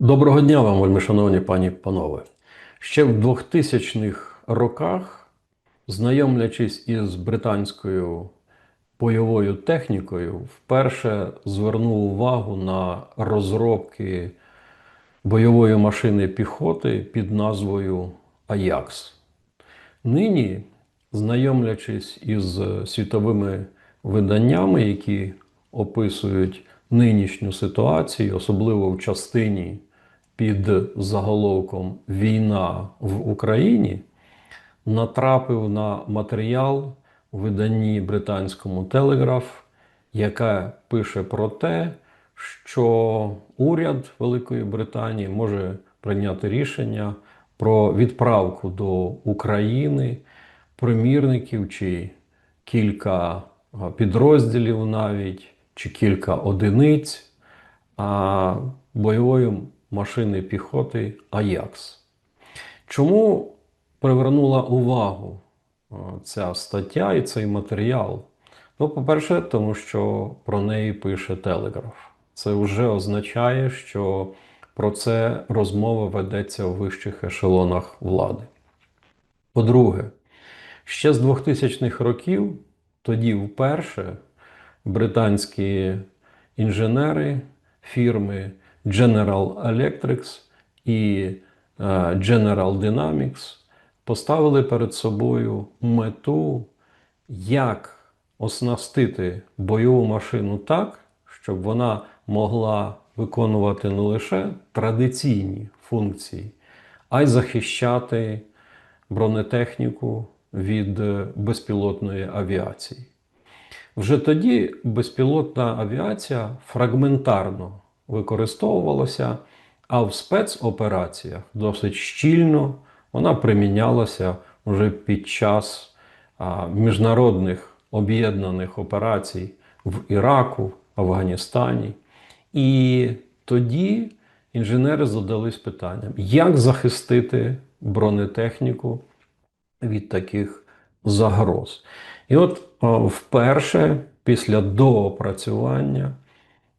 Доброго дня вам, вельми шановні пані панове. Ще в 2000-х роках, знайомлячись із британською бойовою технікою, вперше звернув увагу на розробки бойової машини піхоти під назвою Аякс. Нині, знайомлячись із світовими виданнями, які описують нинішню ситуацію, особливо в частині під заголовком Війна в Україні, натрапив на матеріал у виданні британському Телеграф, яке пише про те, що уряд Великої Британії може прийняти рішення про відправку до України примірників чи кілька підрозділів навіть, чи кілька одиниць бойової машини піхоти Аякс. Чому привернула увагу ця стаття і цей матеріал? Ну, по-перше, тому що про неї пише Телеграф. Це вже означає, що про це розмова ведеться в вищих ешелонах влади. По-друге, ще з 2000-х років, тоді вперше британські інженери фірми General Electric і е, General Dynamics поставили перед собою мету, як оснастити бойову машину так, щоб вона могла виконувати не лише традиційні функції, а й захищати бронетехніку від е, безпілотної авіації. Вже тоді безпілотна авіація фрагментарно використовувалася, а в спецопераціях досить щільно вона примінялася вже під час міжнародних об'єднаних операцій в Іраку, Афганістані. І тоді інженери задались питанням, як захистити бронетехніку від таких загроз. І от вперше після доопрацювання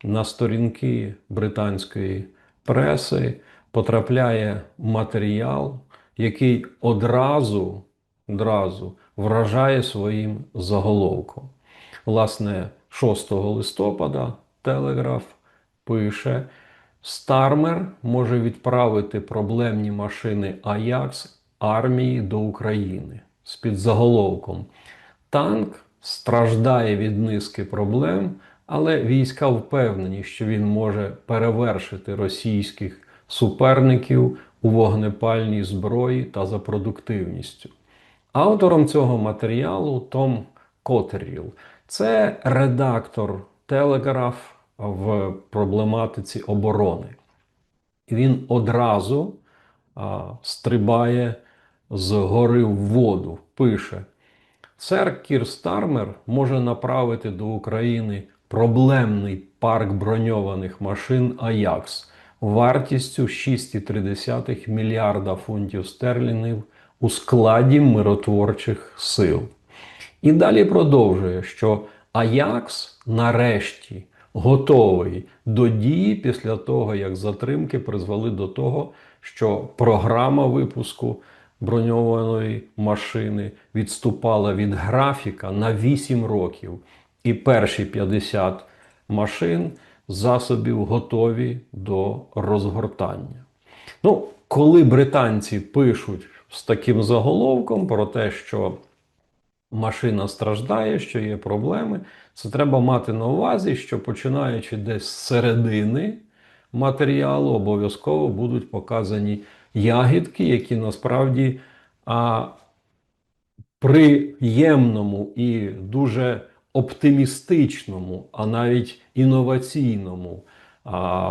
на сторінки британської преси потрапляє матеріал, який одразу, одразу вражає своїм заголовком. Власне, 6 листопада Телеграф пише: Стармер може відправити проблемні машини Аякс армії до України з підзаголовком. Танк страждає від низки проблем, але війська впевнені, що він може перевершити російських суперників у вогнепальній зброї та за продуктивністю. Автором цього матеріалу Том Котеріл. Це редактор Телеграф в проблематиці оборони. Він одразу а, стрибає з гори в воду, пише: Сер Кір Стармер може направити до України проблемний парк броньованих машин Аякс вартістю 6,3 мільярда фунтів стерлінгів у складі миротворчих сил. І далі продовжує, що Аякс нарешті готовий до дії після того, як затримки призвели до того, що програма випуску броньованої машини відступала від графіка на 8 років. І перші 50 машин засобів готові до розгортання. Ну, коли британці пишуть з таким заголовком про те, що машина страждає, що є проблеми, це треба мати на увазі, що починаючи десь з середини матеріалу, обов'язково будуть показані ягідки, які насправді а, приємному і дуже оптимістичному, а навіть інноваційному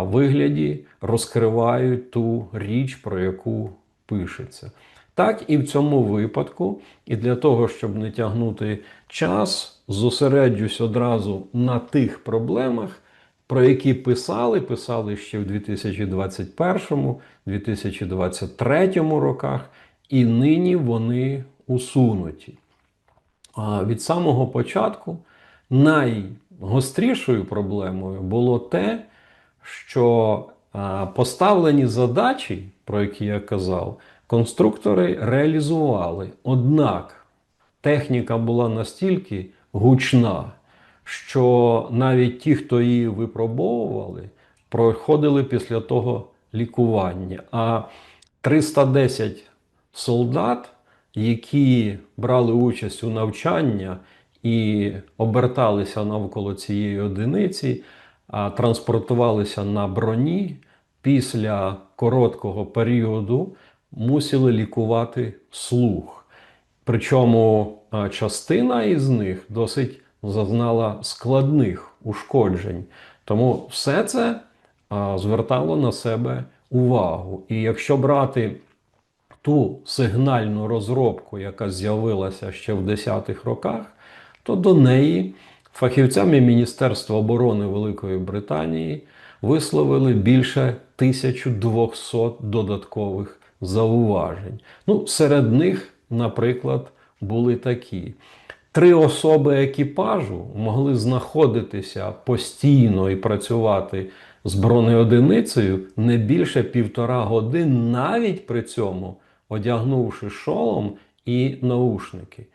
вигляді розкривають ту річ, про яку пишеться. Так і в цьому випадку, і для того, щоб не тягнути час, зосереджусь одразу на тих проблемах, про які писали, писали ще в 2021-2023 роках, і нині вони усунуті. Від самого початку найгострішою проблемою було те, що Поставлені задачі, про які я казав, конструктори реалізували. Однак техніка була настільки гучна, що навіть ті, хто її випробовували, проходили після того лікування. А 310 солдат, які брали участь у навчанні і оберталися навколо цієї одиниці, транспортувалися на броні після короткого періоду мусили лікувати слух. Причому частина із них досить зазнала складних ушкоджень. Тому все це звертало на себе увагу. І якщо брати ту сигнальну розробку, яка з'явилася ще в 10-х роках, то до неї фахівцями Міністерства оборони Великої Британії висловили більше 1200 додаткових зауважень. Ну, серед них, наприклад, були такі. Три особи екіпажу могли знаходитися постійно і працювати з бронеодиницею не більше півтора годин, навіть при цьому одягнувши шолом і наушники.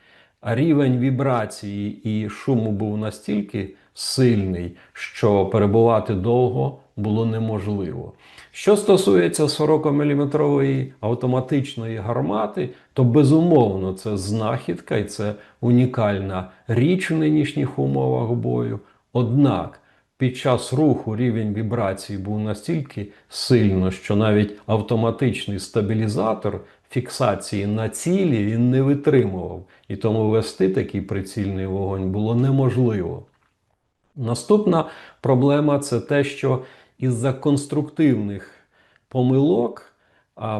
Рівень вібрації і шуму був настільки сильний, що перебувати довго було неможливо. Що стосується 40-мм автоматичної гармати, то безумовно це знахідка і це унікальна річ в нинішніх умовах бою. Однак під час руху рівень вібрації був настільки сильно, що навіть автоматичний стабілізатор фіксації на цілі він не витримував, і тому вести такий прицільний вогонь було неможливо. Наступна проблема це те, що із-за конструктивних помилок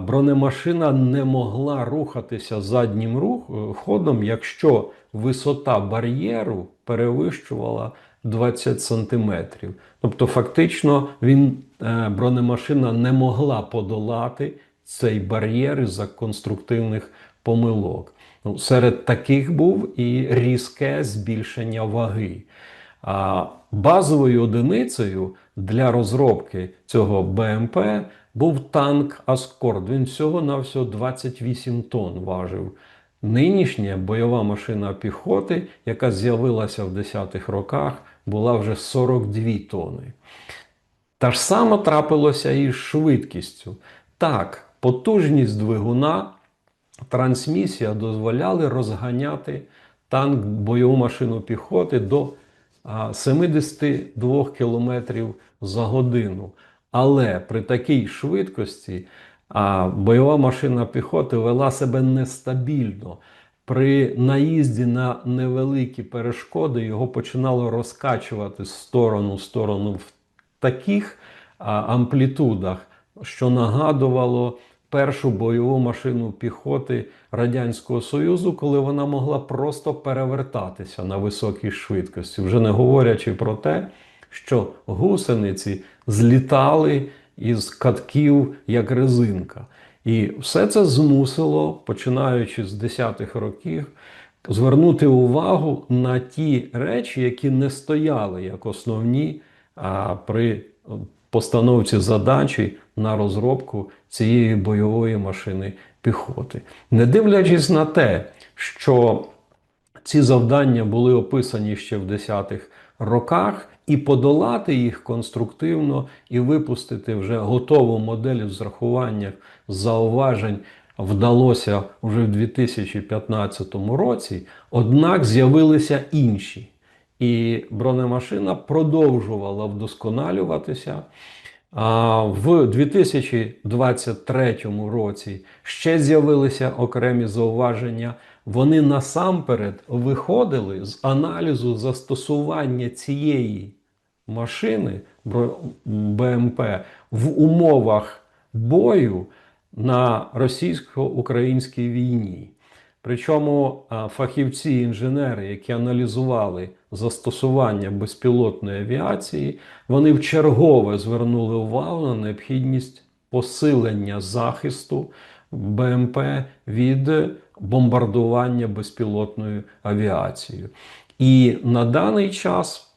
бронемашина не могла рухатися заднім рух, е, ходом, якщо висота бар'єру перевищувала 20 сантиметрів. Тобто, фактично, він, е, бронемашина не могла подолати цей бар'єр із-за конструктивних помилок. Ну, серед таких був і різке збільшення ваги. А базовою одиницею для розробки цього БМП був танк Аскорд. Він всього-навсього 28 тонн важив. Нинішня бойова машина піхоти, яка з'явилася в 10-х роках, була вже 42 тонни. Та ж саме трапилося і з швидкістю. Так, потужність двигуна, трансмісія дозволяли розганяти танк, бойову машину піхоти до 72 км за годину. Але при такій швидкості бойова машина піхоти вела себе нестабільно. При наїзді на невеликі перешкоди його починало розкачувати з сторону в сторону в таких амплітудах, що нагадувало першу бойову машину піхоти Радянського Союзу, коли вона могла просто перевертатися на високій швидкості, вже не говорячи про те, що гусениці злітали із катків як резинка. І все це змусило, починаючи з 10-х років, звернути увагу на ті речі, які не стояли як основні а, при постановці задачі на розробку цієї бойової машини піхоти. Не дивлячись на те, що ці завдання були описані ще в 10-х роках, і подолати їх конструктивно, і випустити вже готову модель з рахуванням зауважень вдалося вже в 2015 році. Однак з'явилися інші. І бронемашина продовжувала вдосконалюватися. В 2023 році ще з'явилися окремі зауваження. Вони насамперед виходили з аналізу застосування цієї машини БМП в умовах бою на російсько-українській війні. Причому фахівці-інженери, які аналізували застосування безпілотної авіації, вони вчергове звернули увагу на необхідність посилення захисту БМП від бомбардування безпілотною авіацією. І на даний час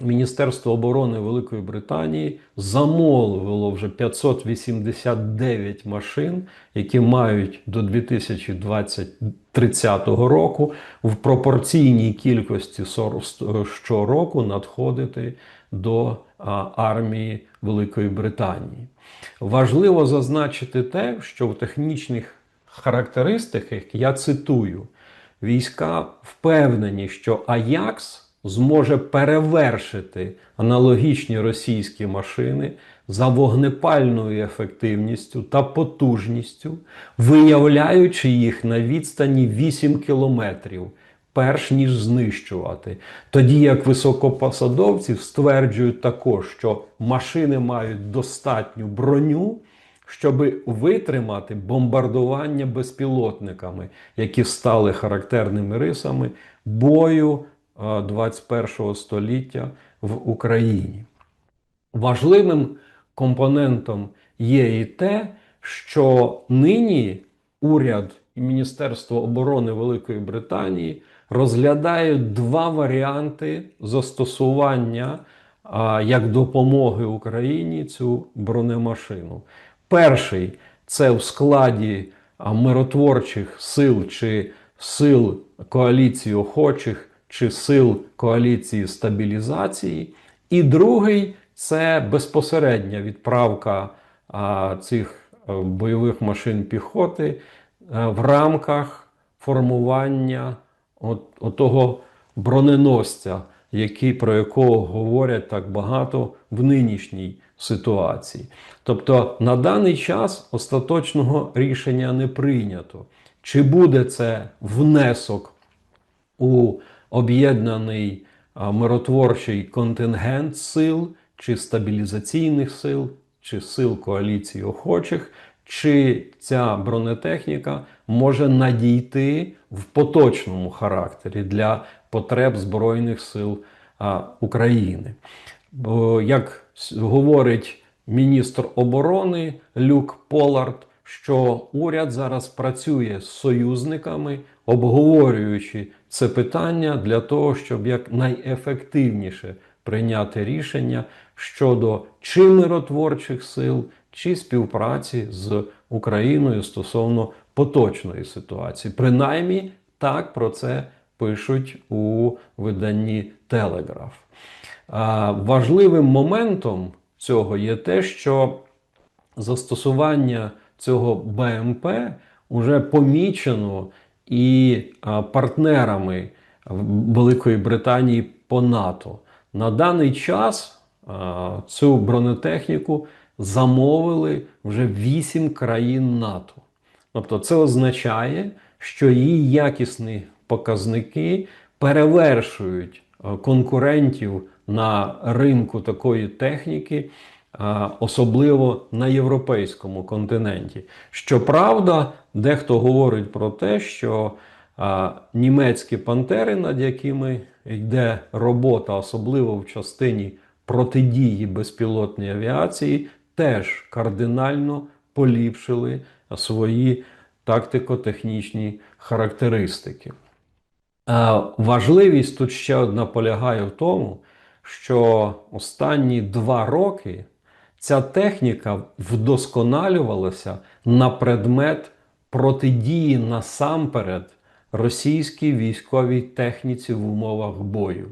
Міністерство оборони Великої Британії замовило вже 589 машин, які мають до 2030 року в пропорційній кількості щороку надходити до армії Великої Британії. Важливо зазначити те, що в технічних характеристиках я цитую: війська впевнені, що Аякс зможе перевершити аналогічні російські машини за вогнепальною ефективністю та потужністю, виявляючи їх на відстані 8 кілометрів. Перш ніж знищувати, тоді як високопосадовці стверджують також, що машини мають достатню броню, щоб витримати бомбардування безпілотниками, які стали характерними рисами бою 21 століття в Україні. Важливим компонентом є і те, що нині уряд і Міністерство оборони Великої Британії розглядають два варіанти застосування а, як допомоги Україні цю бронемашину. Перший це в складі миротворчих сил чи сил коаліції охочих чи сил коаліції стабілізації. І другий це безпосередня відправка а, цих е, бойових машин піхоти е, в рамках формування от, отого броненосця, який, про якого говорять так багато в нинішній ситуації. Тобто на даний час остаточного рішення не прийнято. Чи буде це внесок у об'єднаний миротворчий контингент сил, чи стабілізаційних сил, чи сил коаліції охочих, чи ця бронетехніка може надійти в поточному характері для потреб Збройних сил України. Бо, як говорить міністр оборони Люк Полард, що уряд зараз працює з союзниками, обговорюючи це питання для того, щоб як найефективніше прийняти рішення щодо чи миротворчих сил, чи співпраці з Україною стосовно поточної ситуації. Принаймні, так про це пишуть у виданні Телеграф. Важливим моментом цього є те, що застосування цього БМП вже помічено і партнерами Великої Британії по НАТО. На даний час цю бронетехніку замовили вже 8 країн НАТО. Тобто це означає, що її якісні показники перевершують конкурентів на ринку такої техніки, особливо на європейському континенті. Щоправда, дехто говорить про те, що німецькі пантери, над якими йде робота, особливо в частині протидії безпілотній авіації, теж кардинально поліпшили свої тактико-технічні характеристики. Важливість тут ще одна полягає в тому, що останні два роки ця техніка вдосконалювалася на предмет протидії насамперед російській військовій техніці в умовах бою.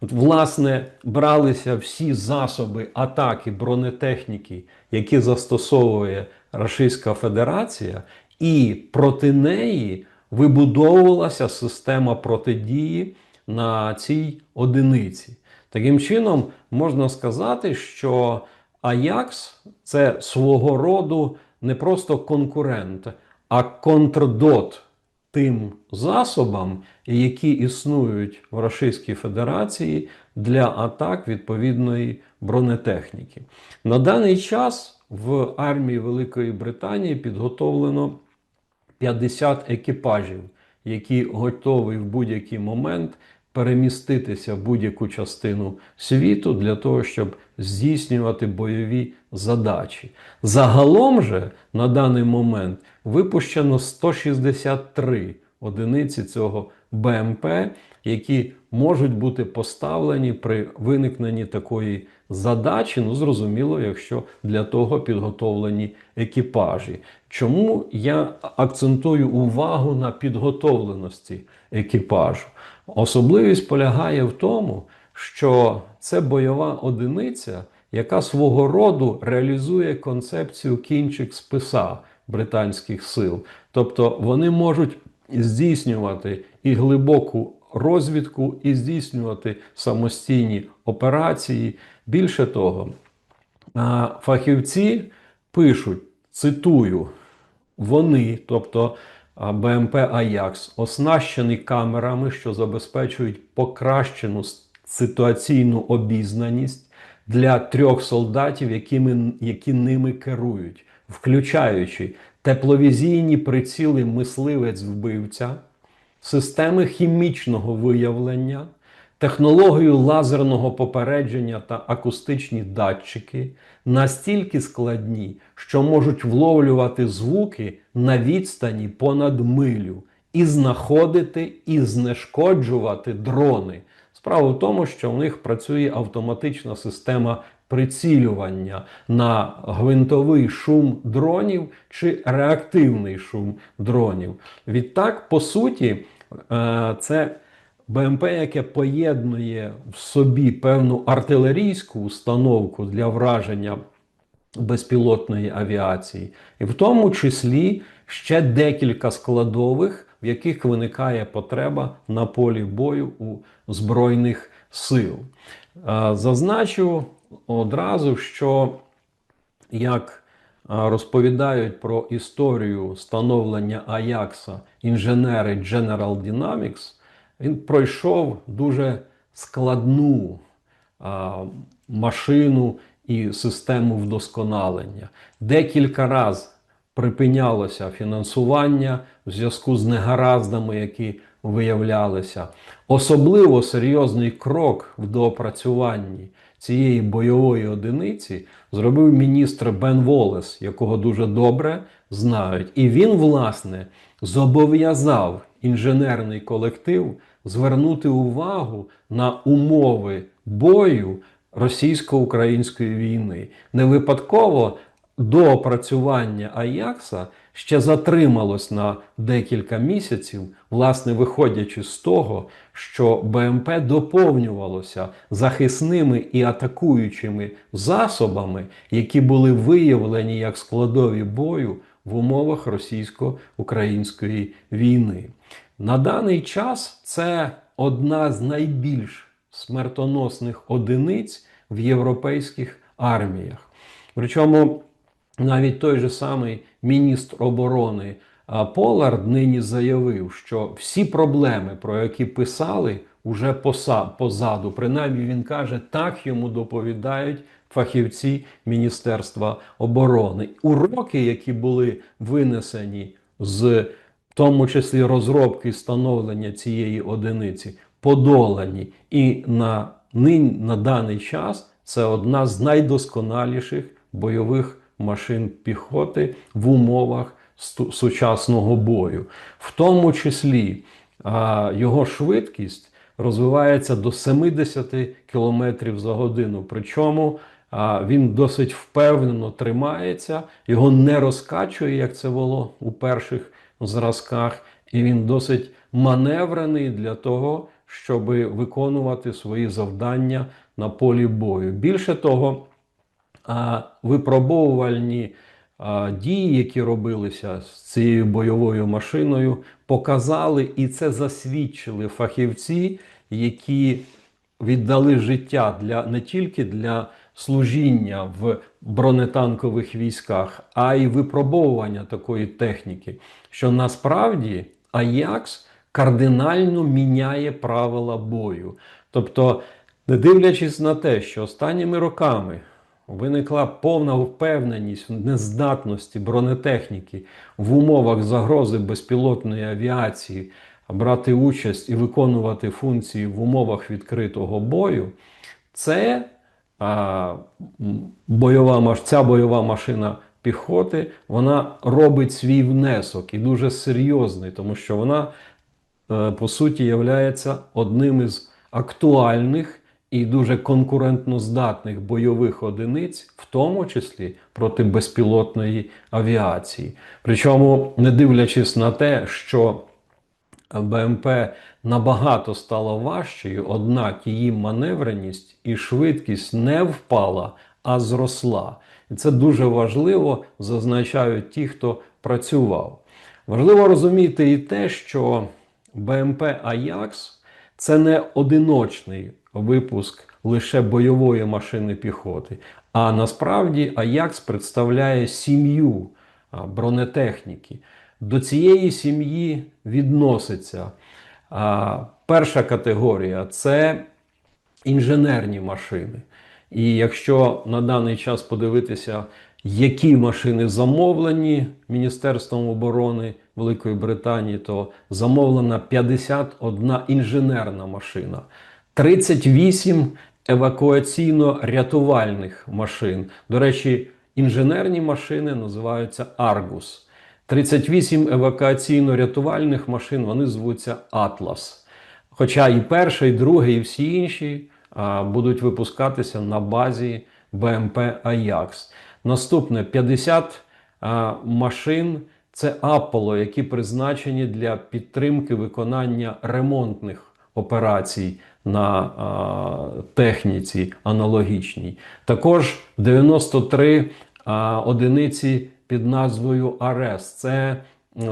От, власне, бралися всі засоби атаки бронетехніки, які застосовує Російська Федерація, і проти неї вибудовувалася система протидії на цій одиниці. Таким чином, можна сказати, що Аякс це свого роду не просто конкурент, а контрдот тим засобам, які існують в Російській Федерації для атак відповідної бронетехніки. На даний час в армії Великої Британії підготовлено 50 екіпажів, які готові в будь-який момент переміститися в будь-яку частину світу для того, щоб здійснювати бойові задачі. Загалом же на даний момент випущено 163 одиниці цього БМП, які можуть бути поставлені при виникненні такої задачі. Ну, зрозуміло, якщо для того підготовлені екіпажі. Чому я акцентую увагу на підготовленості екіпажу? Особливість полягає в тому, що це бойова одиниця, яка свого роду реалізує концепцію кінчик списа британських сил. Тобто вони можуть здійснювати і глибоку розвідку, і здійснювати самостійні операції. Більше того, фахівці пишуть, цитую, вони, тобто БМП Аякс, оснащений камерами, що забезпечують покращену ситуаційну обізнаність для трьох солдатів, якими, які ними керують, включаючи тепловізійні приціли мисливець-вбивця, системи хімічного виявлення, технологію лазерного попередження та акустичні датчики настільки складні, що можуть вловлювати звуки на відстані понад милю і знаходити і знешкоджувати дрони. Справа в тому, що в них працює автоматична система прицілювання на гвинтовий шум дронів чи реактивний шум дронів. Відтак, по суті, е, це БМП, яке поєднує в собі певну артилерійську установку для враження безпілотної авіації, і в тому числі ще декілька складових, в яких виникає потреба на полі бою у Збройних сил. Е, Зазначу одразу, що як розповідають про історію становлення Аякса інженери General Dynamics, він пройшов дуже складну а, машину і систему вдосконалення. Декілька разів припинялося фінансування в зв'язку з негараздами, які виявлялися. Особливо серйозний крок в доопрацюванні цієї бойової одиниці зробив міністр Бен Волес, якого дуже добре знають. І він, власне, зобов'язав інженерний колектив звернути увагу на умови бою російсько-української війни. Не випадково доопрацювання Аякса ще затрималось на декілька місяців, власне, виходячи з того, що БМП доповнювалося захисними і атакуючими засобами, які були виявлені як складові бою в умовах російсько-української війни. На даний час це одна з найбільш смертоносних одиниць в європейських арміях. Причому навіть той же самий міністр оборони Полард нині заявив, що всі проблеми, про які писали, уже позаду. Принаймні він каже, так йому доповідають фахівці Міністерства оборони. Уроки, які були винесені з в тому числі розробки і становлення цієї одиниці, подолані. І на, нинь, на даний час це одна з найдосконаліших бойових машин піхоти в умовах сучасного бою. В тому числі а, його швидкість розвивається до 70 км за годину. Причому а, він досить впевнено тримається, його не розкачує, як це було у перших зразках, і він досить маневрений для того, щоб виконувати свої завдання на полі бою. Більше того, випробовувальні дії, які робилися з цією бойовою машиною, показали і це засвідчили фахівці, які віддали життя для не тільки для служіння в бронетанкових військах, а й випробовування такої техніки, що насправді Аякс кардинально міняє правила бою. Тобто, не дивлячись на те, що останніми роками виникла повна впевненість в нездатності бронетехніки в умовах загрози безпілотної авіації брати участь і виконувати функції в умовах відкритого бою, це бойова, ця бойова машина піхоти вона робить свій внесок і дуже серйозний, тому що вона е, по суті являється одним із актуальних і дуже конкурентноздатних бойових одиниць, в тому числі проти безпілотної авіації. Причому, не дивлячись на те, що БМП набагато стало важчою, однак її маневреність і швидкість не впала, а зросла. І це дуже важливо, зазначають ті, хто працював. Важливо розуміти і те, що БМП Аякс це не одиночний випуск лише бойової машини піхоти, а насправді Аякс представляє сім'ю бронетехніки. До цієї сім'ї відноситься перша категорія це інженерні машини. І якщо на даний час подивитися, які машини замовлені Міністерством оборони Великої Британії, то замовлена 51 інженерна машина, 38 евакуаційно-рятувальних машин. До речі, інженерні машини називаються Аргус. 38 евакуаційно-рятувальних машин вони звуться Атлас. Хоча і перша, і друга, і всі інші а, будуть випускатися на базі БМП Аякс. Наступне 50 а, машин це Аполло, які призначені для підтримки виконання ремонтних операцій на а, техніці аналогічній. Також 93 а, одиниці під назвою АРЕС. Це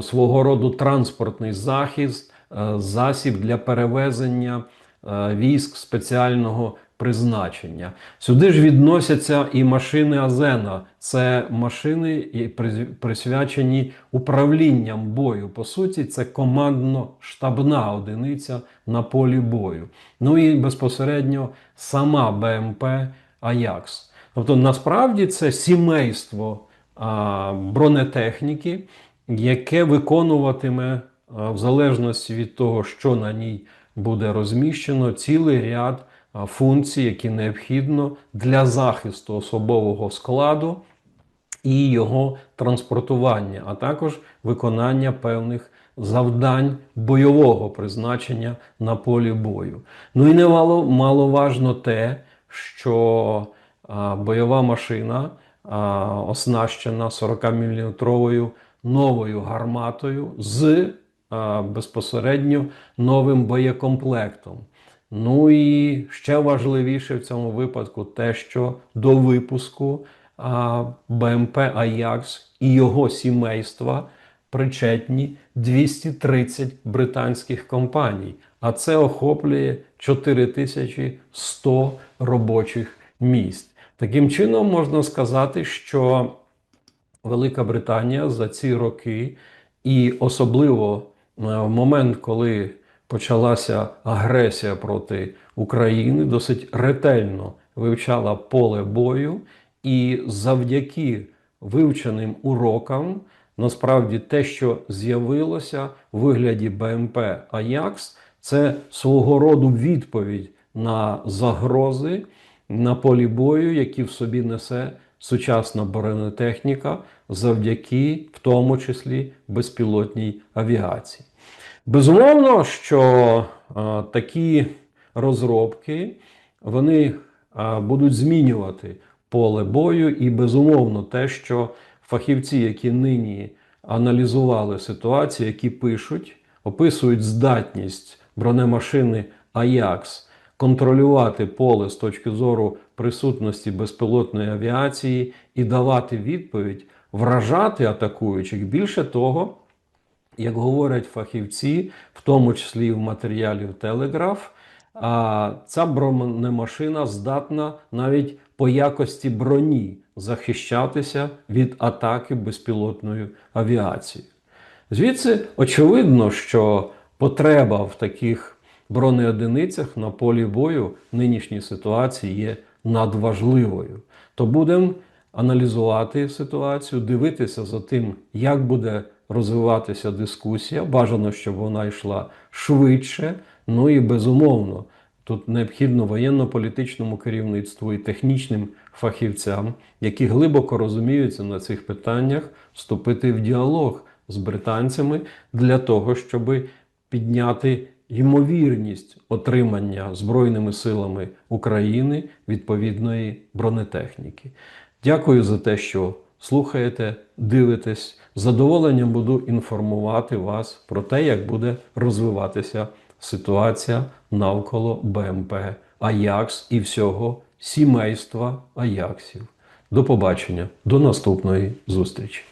свого роду транспортний захист, е, засіб для перевезення е, військ спеціального призначення. Сюди ж відносяться і машини Азена. Це машини, присвячені управлінням бою. По суті, це командно-штабна одиниця на полі бою. Ну і безпосередньо сама БМП Аякс. Тобто, насправді це сімейство бронетехніки, яке виконуватиме в залежності від того, що на ній буде розміщено, цілий ряд функцій, які необхідно для захисту особового складу і його транспортування, а також виконання певних завдань бойового призначення на полі бою. Ну і немало маловажно те, що бойова машина оснащена 40-мм новою гарматою з безпосередньо новим боєкомплектом. Ну і ще важливіше в цьому випадку те, що до випуску БМП Аякс і його сімейства причетні 230 британських компаній, а це охоплює 4100 робочих місць. Таким чином можна сказати, що Велика Британія за ці роки, і особливо е, в момент, коли почалася агресія проти України, досить ретельно вивчала поле бою, і завдяки вивченим урокам, насправді те, що з'явилося в вигляді БМП Аякс, це свого роду відповідь на загрози на полі бою, які в собі несе сучасна бронетехніка, завдяки в тому числі безпілотній авіації. Безумовно, що е, такі розробки вони е, будуть змінювати поле бою, і безумовно, те, що фахівці, які нині аналізували ситуацію, які пишуть, описують здатність бронемашини Аякс контролювати поле з точки зору присутності безпілотної авіації і давати відповідь, вражати атакуючих. Більше того, як говорять фахівці, в тому числі в матеріалі в Телеграф, ця бронемашина здатна навіть по якості броні захищатися від атаки безпілотною авіацією. Звідси очевидно, що потреба в таких бронеодиницях на полі бою в нинішній ситуації є надважливою. То будемо аналізувати ситуацію, дивитися за тим, як буде розвиватися дискусія. Бажано, щоб вона йшла швидше. Ну і безумовно, тут необхідно воєнно-політичному керівництву і технічним фахівцям, які глибоко розуміються на цих питаннях, вступити в діалог з британцями для того, щоб підняти ймовірність отримання Збройними силами України відповідної бронетехніки. Дякую за те, що слухаєте, дивитесь. З задоволенням буду інформувати вас про те, як буде розвиватися ситуація навколо БМП Аякс і всього сімейства Аяксів. До побачення, до наступної зустрічі.